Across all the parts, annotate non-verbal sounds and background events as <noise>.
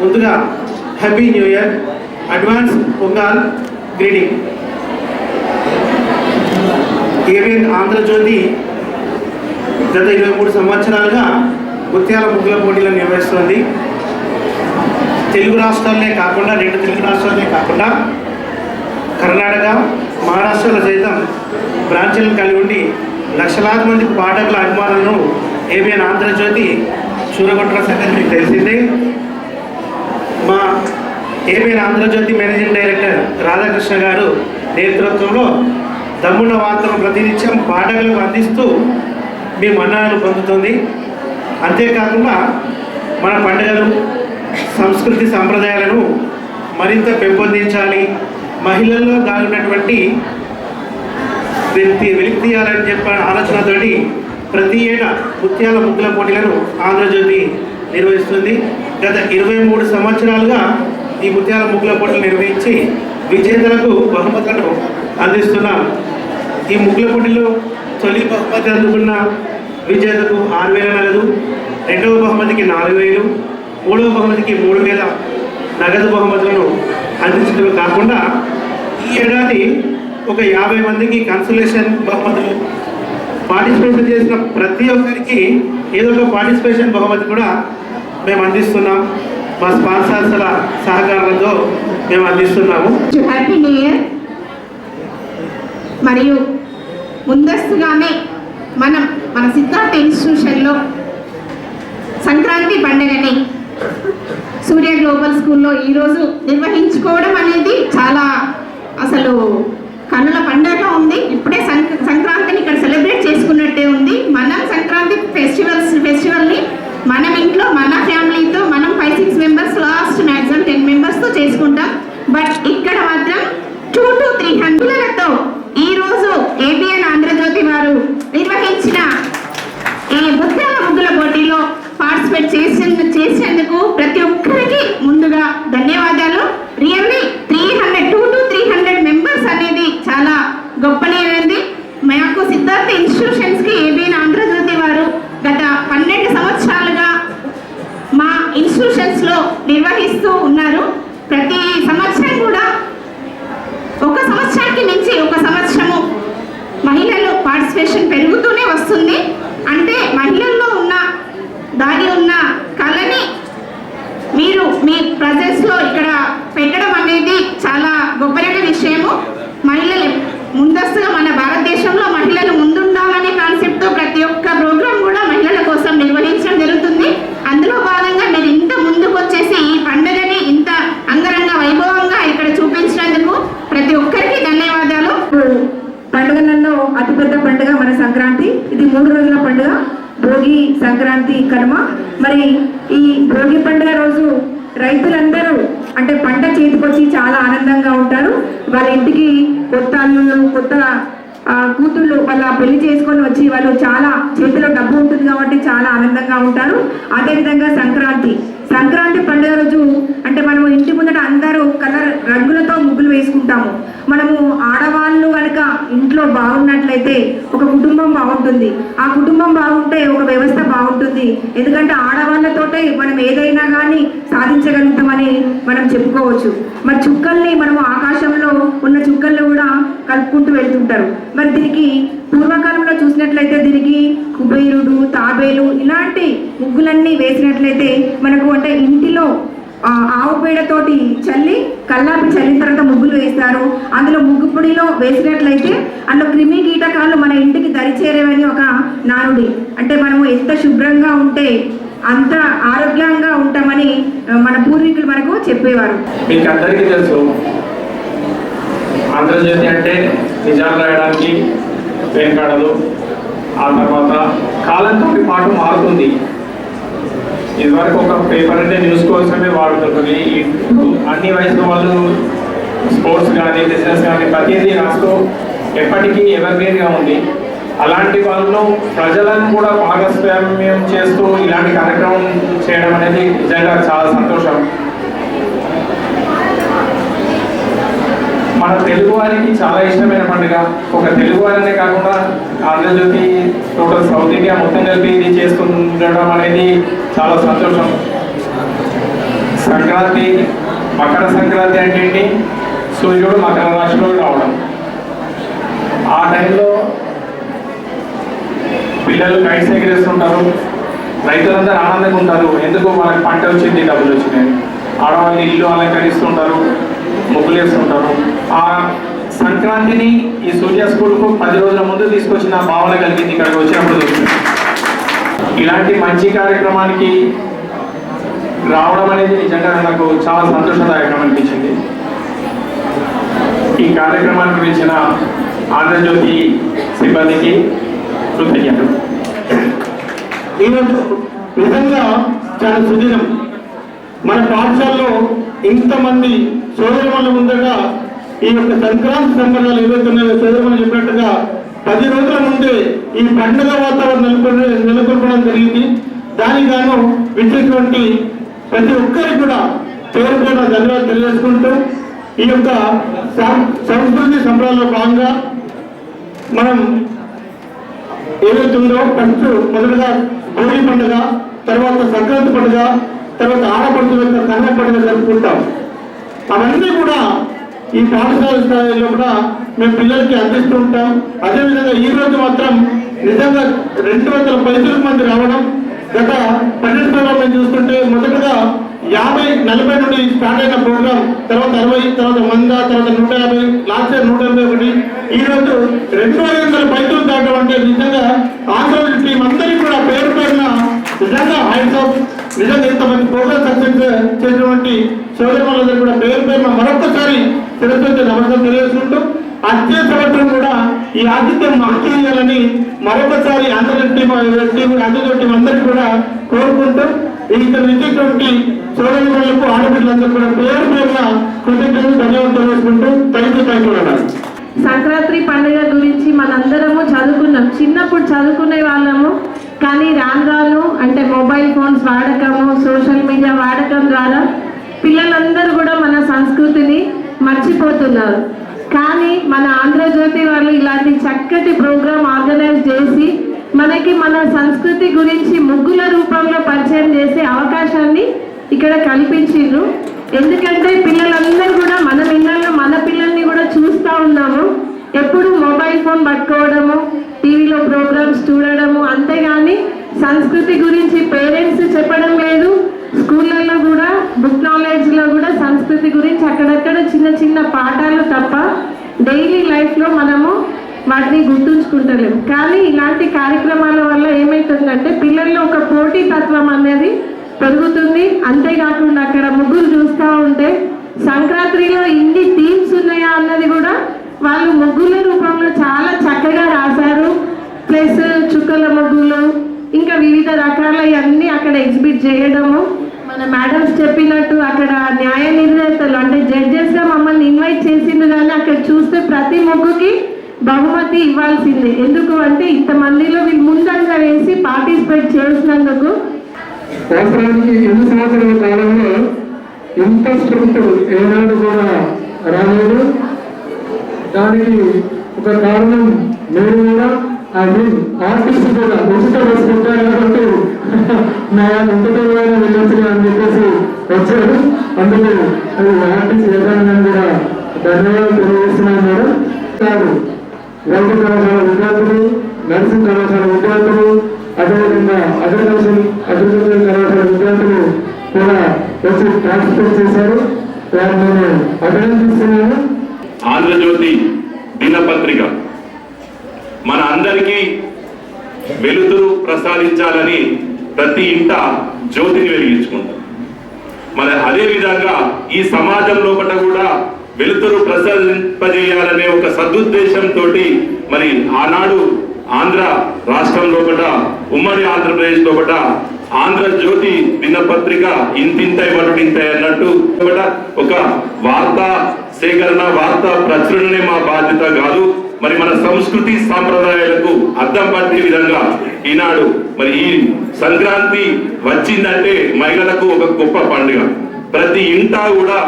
ముందుగా happy new year advance Pongal greeting ABN Andhra Jyothy గత ఇరవై మూడు సంవత్సరాలుగా ముత్యాల ముగ్గుల పోటీలను నిర్వహిస్తుంది. తెలుగు రాష్ట్రాలనే కాకుండా రెండు తెలుగు రాష్ట్రాలనే కాకుండా కర్ణాటక మహారాష్ట్రలో సైతం బ్రాంచీలను కలిగి ఉండి లక్షలాది మంది పాఠకుల అభిమానులను ఏబిఎన్ ఆంధ్రజ్యోతి చూరగొట్టిన సంగతి మీకు తెలిసిందే. మా ఏబిఎన్ ఆంధ్రజ్యోతి మేనేజింగ్ డైరెక్టర్ రాధాకృష్ణ గారు నేతృత్వంలో దమ్మున్న వార్తను ప్రతినిత్యం పాఠకులకు అందిస్తూ మీ మన్ననలు పొందుతుంది. అంతేకాకుండా మన పండుగలు సంస్కృతి సాంప్రదాయాలను మరింత పెంపొందించాలి. మహిళల్లో దాగినటువంటి వ్యక్తి వెలికి తీయాలని చెప్పిన ఆలోచనతోటి ప్రతి ఏటా ముత్యాల ముగ్గుల పోటీలను ఆంధ్రజ్యోతి నిర్వహిస్తుంది. గత ఇరవై మూడు సంవత్సరాలుగా ఈ ముత్యాల ముగ్గుల పోటీలు నిర్వహించి విజేతలకు బహుమతులను అందిస్తున్నాం. ఈ ముగ్గుల పోటీలో తొలి బహుమతి అందుకున్న విజేతకు ఆరు వేల నగదు రెండవ బహుమతికి నాలుగు వేలు మూడవ బహుమతికి మూడు వేల నగదు బహుమతులను అందించడమే కాకుండా ఈ ఏడాది ఒక యాభై మందికి కన్సలేషన్ బహుమతులు పార్టిసిపేట్ చేసిన ప్రతి ఒక్కరికి ఏదో ఒక పార్టిసిపేషన్ బహుమతి కూడా మేము అందిస్తున్నాం. మా స్పాన్సర్స్ల సహకారంతో మేము అందిస్తున్నాము. హ్యాపీ న్యూ ఇయర్ మరియు ముందస్తుగానే మనం మన సిద్ధార్థ ఇన్స్టిట్యూషన్లో సంక్రాంతి పండుగని సూర్య గ్లోబల్ స్కూల్లో ఈరోజు నిర్వహించుకోవడం అనేది చాలా అసలు కన్నుల పండుగ ఉంది. ఇప్పుడే సంక్ సంక్రాంతిని ఇక్కడ సెలబ్రేట్ చేసుకున్నట్టే ఉంది. మనం సంక్రాంతి ఫెస్టివల్స్ ఫెస్టివల్ని మనం ఇంట్లో మన ఫ్యామిలీతో మనం five six members last maximum ten మెంబర్స్తో చేసుకుంటాం. బట్ ఇక్కడ మాత్రం టూ టు త్రీ హండ్రెడ్ ఈ రోజు ఏబిఎన్ ఆంధ్రజ్యోతి వారు నిర్వహించిన ఈ ముత్యాల ముగ్గుల పోటీలో పార్టిసిపేట్ చేసి చేసేందుకు ప్రతి ఒక్కరికి ముందుగా ధన్యవాదాలు really three hundred two to three hundred members అనేది చాలా గొప్పనేది మాకు సిద్ధార్థ ఇన్స్టిట్యూషన్స్కి ఏబిఎన్ ఆంధ్రజ్యోతి వారు గత పన్నెండు సంవత్సరాలుగా మా ఇన్స్టిట్యూషన్స్లో నిర్వహిస్తూ ఉన్నారు ప్రతి సంవత్సరం కూడా ఒక సంవత్సరానికి మించి ఒక సంవత్సరము మహిళలు పార్టిసిపేషన్ పెరుగుతూనే వస్తుంది. అంటే మహిళల్లో ఉన్న దాగి ఉన్న కళని మీరు మీ ప్రజెన్స్లో ఇక్కడ పెట్టడం అనేది చాలా గొప్పమైన విషయము. మహిళలు ముందస్తుగా మన భారతదేశంలో మహిళలు ముందుండాలనే కాన్సెప్ట్తో ప్రతి ఒక్క ప్రోగ్రాం కూడా మహిళల కోసం నిర్వహించడం జరుగుతుంది. అందులో భాగంగా మీరు ఇంత ముందుకు వచ్చేసి ఈ పండుగని ఇంత అంగరంగ వైభవంగా ఇక్కడ చూపించినందుకు ప్రతి ఒక్కరికి ధన్యవాదాలు. పండుగలలో అతిపెద్ద పండుగ సంక్రాంతి ఇది మూడు రోజుల పండుగ భోగి సంక్రాంతి కనుమ. మరి ఈ భోగి పండుగ రోజు రైతులందరూ అంటే పంట చేతికొచ్చి చాలా ఆనందంగా ఉంటారు. వాళ్ళ ఇంటికి కొత్త అల్లుళ్ళు కొత్త కూతుళ్ళు వాళ్ళ పెళ్ళి చేసుకొని వచ్చి వాళ్ళు చాలా చేతిలో డబ్బు ఉంటుంది కాబట్టి చాలా ఆనందంగా ఉంటారు. అదేవిధంగా సంక్రాంతి. సంక్రాంతి పండుగ రోజు అంటే మనము ఇంటి ముందట అందరూ కలర్ రంగులతో ముగ్గులు వేసుకుంటాము. మనము ఆడవాళ్ళు కనుక ఇంట్లో బాగున్నట్లయితే ఒక కుటుంబం కుటుంబం బాగుంటుంది. ఆ కుటుంబం బాగుంటే ఒక వ్యవస్థ బాగుంటుంది. ఎందుకంటే ఆడవాళ్ళతోటే మనం ఏదైనా కానీ సాధించగలుగుతామని మనం చెప్పుకోవచ్చు. మరి చుక్కల్ని మనము ఆకాశంలో ఉన్న చుక్కల్ని కూడా కలుపుకుంటూ వెళ్తుంటారు. మరి దీనికి పూర్వకాలంలో చూసినట్లయితే దీనికి కుబేరుడు తాబేలు ఇలాంటి ముగ్గులన్నీ వేసినట్లయితే మనకు అంటే ఇంటిలో ఆవు పేడతోటి చల్లి కల్లాపి చల్లిన తర్వాత ముగ్గులు వేస్తారు. అందులో ముగ్గు పొడిలో వేసినట్లయితే అందులో క్రిమి కీటకాలు మన ఇంటికి దరిచేరేవని ఒక నానుడి అంటే మనము ఎంత శుభ్రంగా ఉంటే అంత ఆరోగ్యంగా ఉంటామని మన పూర్వీకులు మనకు చెప్పేవారు. మీకు అందరికీ తెలుసు ఆంధ్రజ్యోతి అంటే నిజాలు రాయడానికి వెనకాడదు ఆ తర్వాత కాలంతో పాటు మారుతుంది. ఇదివరకు ఒక పేపర్ అంటే న్యూస్ కోసమే వాడుతుంది ఇప్పుడు అన్ని వయసుల వాళ్ళు స్పోర్ట్స్ కానీ బిజినెస్ కానీ ప్రతిదీ రాస్తూ ఎప్పటికీ ఎవర్గ్రీన్గా ఉంది. అలాంటి వాళ్ళు ప్రజలను కూడా భాగస్వామ్యం చేస్తూ ఇలాంటి కార్యక్రమం చేయడం అనేది నిజంగా చాలా సంతోషం. మన తెలుగు వారికి చాలా ఇష్టమైన పండుగ. ఒక తెలుగు వారినే కాకుండా ఆంధ్రజ్యోతి టోటల్ సౌత్ ఇండియా మొత్తం కలిపి ఇది చేసుకుండడం అనేది చాలా సంతోషం. సంక్రాంతి మకర సంక్రాంతి అంటే ఏంటి? సూర్యుడు మకర రాశిలో రావడం. ఆ టైంలో పిల్లలు కైట్స్ ఎగిరేస్తుంటారు. రైతులందరూ ఆనందంగా ఉంటారు. ఎందుకు? వాళ్ళకి పంట వచ్చింది డబ్బులు వచ్చినాయి. ఆడవాళ్ళు ఇల్లు అలంకరిస్తుంటారు ముగ్గులు వేస్తుంటారు ఆ సంక్రాంతిని ఈ సూర్య స్కూల్కు పది రోజుల ముందు తీసుకొచ్చిన భావన కలిగింది ఇక్కడికి వచ్చినప్పుడు ఇలాంటి మంచి కార్యక్రమానికి రావడం అనేది నిజంగా నాకు చాలా సంతోషదాయకం అనిపించింది. ఈ కార్యక్రమానికి పిలిచిన ఆంధ్రజ్యోతి సిబ్బందికి కృతజ్ఞతలు. ఈరోజు నిజంగా చాలా సుదీర్ఘం. మన పాఠశాలలో ఇంతమంది సోదరుల ఉండగా ఈ యొక్క సంక్రాంతి సంబరాలు ఏవైతే ఉన్నాయో సోదరులు చెప్పినట్టుగా పది రోజుల ముందే ఈ పండుగ వాతావరణం నెలకొని నెలకొల్పడం జరిగింది. దానికి గాను విచ్చేటువంటి ప్రతి ఒక్కరికి కూడా పేరు పేరు ధన్యవాదాలు తెలియజేసుకుంటూ ఈ యొక్క సంస్కృతి సంబరాల్లో భాగంగా మనం ఏదైతే ఉందో ఫస్ట్ మొదటగా భోగి పండుగ తర్వాత సంక్రాంతి పండుగ తర్వాత ఆడపడుతుల కన్నపడిన జరుపుకుంటాం అవన్నీ కూడా ఈ పాఠశాల స్థాయిలో కూడా మేము పిల్లలకి అందిస్తూ ఉంటాం. అదేవిధంగా ఈ రోజు మాత్రం నిజంగా రెండు వందల పైసలకు మంది రావడం గత పన్నెండు మేము చూస్తుంటే మొదటగా యాభై నలభై నుండి స్టార్ట్ అయిన ప్రోగ్రామ్ తర్వాత అరవై తర్వాత వంద తర్వాత నూట యాభై లాస్ట్ ఇయర్ నూట ఎనభై ఒకటి. ఈ రోజు రెండు వందల పైసలు దాటం అంటే నిజంగా ఆంధ్రప్రదేశ్ టీం అందరికీ కూడా పేరు పేరున నిజంగా హైట్స్ ఆఫ్ నిజంగా ఇంతమంది ప్రోగ్రామ్ సక్సెస్ చేసినటువంటి సోదరులందరూ కూడా పేరు పేరున మరొకసారి తిరుపతి నమస్కారం తెలియజేసుకుంటూ వచ్చే సంవత్సరం కూడా ఈ ఆతిథ్యం మాకు చేయాలని మరొకసారి అందరి టీం టీం అందరికీ కూడా కోరుకుంటూ ఇక్కడ ఇచ్చేటువంటి సోదరులకు ఆడబిడ్డలందరూ కూడా పేరు పేరున కృతజ్ఞతలు ధన్యవాదాలు తెలియజేసుకుంటూ థ్యాంక్ యూ థ్యాంక్ యూ అన్నారు సంక్రాంతి పండుగ గురించి మనందరము చదువుకున్నాం. చిన్నప్పుడు చదువుకునే వాళ్ళము. కానీ రాను రాను అంటే మొబైల్ ఫోన్స్ వాడకము సోషల్ మీడియా వాడకం ద్వారా పిల్లలందరూ కూడా మన సంస్కృతిని మర్చిపోతున్నారు. కానీ మన ఆంధ్రజ్యోతి వాళ్ళు ఇలాంటి చక్కటి ప్రోగ్రాం ఆర్గనైజ్ చేసి మనకి మన సంస్కృతి గురించి ముగ్గుల రూపంలో పరిచయం చేసే అవకాశాన్ని ఇక్కడ కల్పించిండ్రు. ఎందుకంటే పిల్లలందరూ కూడా మన పిల్లల్లో మన పిల్లల్ని కూడా చూస్తూ ఉన్నాము. ఎప్పుడు మొబైల్ ఫోన్ పట్టుకోవడము టీవీలో ప్రోగ్రామ్స్ చూడడము అంతేగాని సంస్కృతి గురించి పేరెంట్స్ చెప్పడం లేదు. స్కూళ్ళల్లో కూడా బుక్ నాలెడ్జ్లో కూడా సంస్కృతి గురించి అక్కడక్కడ చిన్న చిన్న పాఠాలు తప్ప డైలీ లైఫ్లో మనము వాటిని గుర్తుంచుకుంటలేము. కానీ ఇలాంటి కార్యక్రమాల వల్ల ఏమవుతుందంటే పిల్లల్లో ఒక పోటీ తత్వం అనేది పెరుగుతుంది. అంతేకాకుండా అక్కడ ముగ్గురు చూస్తూ ఉంటే సంక్రాంతిలో ఇన్ని థీమ్స్ ఉన్నాయా అన్నది కూడా వాళ్ళు ముగ్గుల రూపంలో చాలా చక్కగా రాశారు. ప్లస్ చుక్కల ముగ్గులు ఇంకా వివిధ రకాల అన్నీ అక్కడ ఎగ్జిబిట్ చేయడము. మన మేడమ్స్ చెప్పినట్టు అక్కడ న్యాయ నిర్ణేతలు అంటే జడ్జెస్గా మమ్మల్ని ఇన్వైట్ చేసింది కానీ అక్కడ చూస్తే ప్రతి ముగ్గుకి బహుమతి ఇవ్వాల్సిందే. ఎందుకు అంటే ఇంతమందిలో వీళ్ళు ముందంగా వేసి పార్టిసిపేట్ చేసినందుకు. సంవత్సరానికి ఎన్ని సంవత్సరాల కాలంలో ఇంత స్ట్రెంత్ ఏనాడు కూడా రాలేదు. దానికి ఒక కారణం నేను కూడా ఐ మీన్ ఆర్టిస్ట్ కూడా ఉచిత బస్సు పెట్టారు కాబట్టి <laughs> నా ఎంతటైనా వెళ్ళొచ్చు అని చెప్పేసి వచ్చాడు అందుకే అది ఆర్టిస్ట్ యజమాని కూడా ధన్యవాదాలు తెలియజేస్తున్నాను మేడం. కాదు వైద్య కళాశాల విద్యార్థులు నర్సింగ్ కళాశాల విద్యార్థులు అదేవిధంగా అగ్రికల్చర్ అగ్రికల్చర్ కళాశాల విద్యార్థులు కూడా వచ్చి పార్టిసిపేట్ చేశారు. వారిని నేను అభినందిస్తున్నాను ఆంధ్రజ్యోతి దినపత్రిక మన అందరికీ వెలుతురు ప్రసాదించాలని ప్రతి ఇంట జ్యోతిని వెలిగించుకుంటాం మరి అదే విధంగా ఈ సమాజం లోపల కూడా వెలుతురు ప్రసరింపజేయాలనే ఒక సదుద్దేశంతో మరి ఆనాడు ఆంధ్ర రాష్ట్రంలో కూడా ఉమ్మడి ఆంధ్రప్రదేశ్ కూడా ఆంధ్రజ్యోతి దినపత్రిక ఇంతింతై వరుడింతై అన్నట్టు కూడా ఒక వార్తా సేకరణ వార్తా ప్రచురణనే మా బాధ్యత కాదు. మరి మన సంస్కృతి సాంప్రదాయాలకు అర్థం పట్టే విధంగా ఈనాడు మరి ఈ సంక్రాంతి వచ్చిందంటే మహిళలకు ఒక గొప్ప పండుగ. ప్రతి ఇంటా కూడా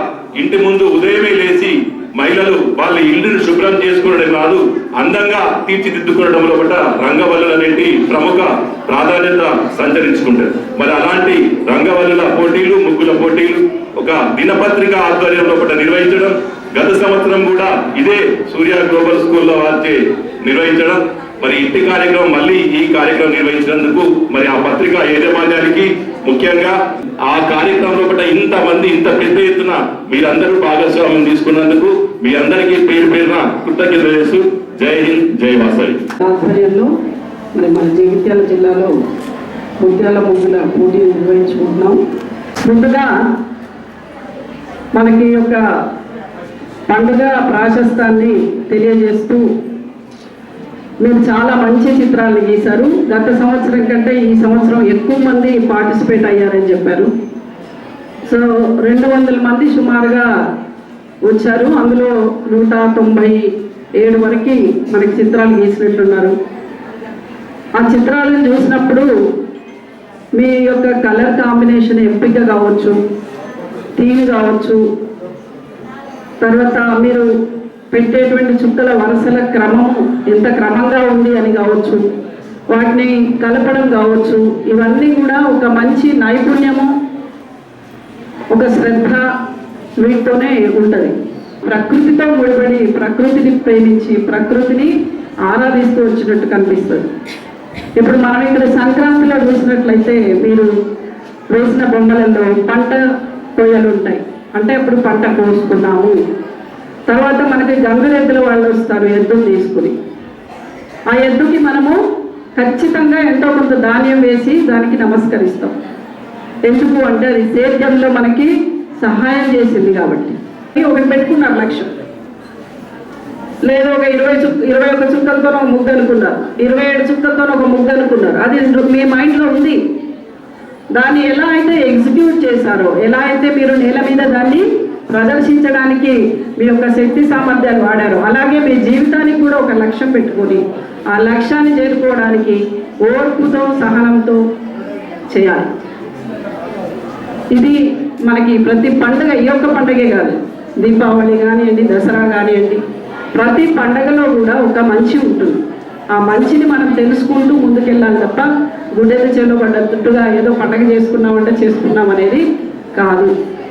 ఇంటి ముందు ఉదయమే లేచి మహిళలు వాళ్ళ ఇల్లును శుభ్రం చేసుకోవడం కాదు అందంగా తీర్చిదిద్దుకోవడంలో కూడా రంగవల్లులు అనేది ప్రముఖ ప్రాధాన్యత సంచరించుకుంటారు. మరి అలాంటి రంగవల్లుల పోటీలు ముగ్గుల పోటీలు ఒక దినపత్రిక ఆధ్వర్యంలో కూడా నిర్వహించడం గత సంవత్సరం కూడా ఇదే సూర్య గ్లోబల్ స్కూల్లో వారిచే నిర్వహించడం మరి ఇంటి కార్యక్రమం మళ్ళీ ఈ కార్యక్రమం నిర్వహించినందుకు మరి ఆ పత్రిక యాజమాన్యానికి ముఖ్యంగా ఆ కార్యక్రమంలో కూడా ఇంత మంది ఇంత పెద్ద ఎత్తున మీరందరూ భాగస్వామ్యం తీసుకున్నందుకు మీ అందరికీ పేరు పేరున కృతజ్ఞతలు చేస్తూ జై హింద్ జై వాసవి. ఆధ్వర్యంలో మరి మన జగిత్యాల జిల్లాలో ముత్యాల ముగ్గుల పోటీ నిర్వహించుకుంటున్నాం. ముందుగా మనకి యొక్క పండుగ ప్రాశస్తాన్ని తెలియజేస్తూ మీరు చాలా మంచి చిత్రాలు గీశారు. గత సంవత్సరం కంటే ఈ సంవత్సరం ఎక్కువ మంది పార్టిసిపేట్ అయ్యారని చెప్పారు. సో రెండు వందల మంది సుమారుగా వచ్చారు. అందులో నూట తొంభై ఏడు వరకు మనకి చిత్రాలు గీసినట్లున్నారు ఆ చిత్రాలను చూసినప్పుడు మీ యొక్క కలర్ కాంబినేషన్ ఎంపిక కావచ్చు థీమ్ కావచ్చు తర్వాత మీరు పెట్టేటువంటి చుక్కల వరుసల క్రమం ఎంత క్రమంగా ఉంది అని కావచ్చు వాటిని కలపడం కావచ్చు ఇవన్నీ కూడా ఒక మంచి నైపుణ్యము ఒక శ్రద్ధ వీటితోనే ఉంటుంది. ప్రకృతితో ముడిపడి ప్రకృతిని ప్రేమించి ప్రకృతిని ఆరాధిస్తూ వచ్చినట్టు కనిపిస్తుంది. ఇప్పుడు మనం ఇక్కడ సంక్రాంతిలో చూసినట్లయితే మీరు వేసిన బొమ్మలలో పంట కొయ్యలు ఉంటాయి. అంటే అప్పుడు పంట కోసుకున్నాము. తర్వాత మనకి గంగరెద్దుల వాళ్ళు వస్తారు ఎద్దును తీసుకుని. ఆ ఎద్దుకి మనము ఖచ్చితంగా ఎంతో కొంత ధాన్యం వేసి దానికి నమస్కరిస్తాం. ఎందుకు అంటే అది సేద్యంలో మనకి సహాయం చేసింది కాబట్టి. ఒకటి పెట్టుకున్నారు లక్ష్యం లేదు ఒక ఇరవై ఇరవై ఒక చుక్కలతో ఒక ముగ్గు అనుకున్నారు. ఇరవై ఏడు చుక్కలతో ఒక ముగ్గు అనుకున్నారు. అది మీ మైండ్లో ఉంది. దాన్ని ఎలా అయితే ఎగ్జిక్యూట్ చేశారో ఎలా అయితే మీరు నేల మీద దాన్ని ప్రదర్శించడానికి మీ యొక్క శక్తి సామర్థ్యాలు వాడారు అలాగే మీ జీవితానికి కూడా ఒక లక్ష్యం పెట్టుకొని ఆ లక్ష్యాన్ని చేరుకోవడానికి ఓర్పుతో సహనంతో చేయాలి. ఇది మనకి ప్రతి పండుగ ఈ యొక్క పండుగే కాదు. దీపావళి కానివ్వండి దసరా కానివ్వండి ప్రతి పండగలో కూడా ఒక మంచి ఉంటుంది. ఆ మంచిని మనం తెలుసుకుంటూ ముందుకెళ్ళాలి తప్ప గుండెలు చేలో పడ్డట్టుగా ఏదో పండగ చేసుకున్నామంటే చేసుకున్నాం అనేది కాదు.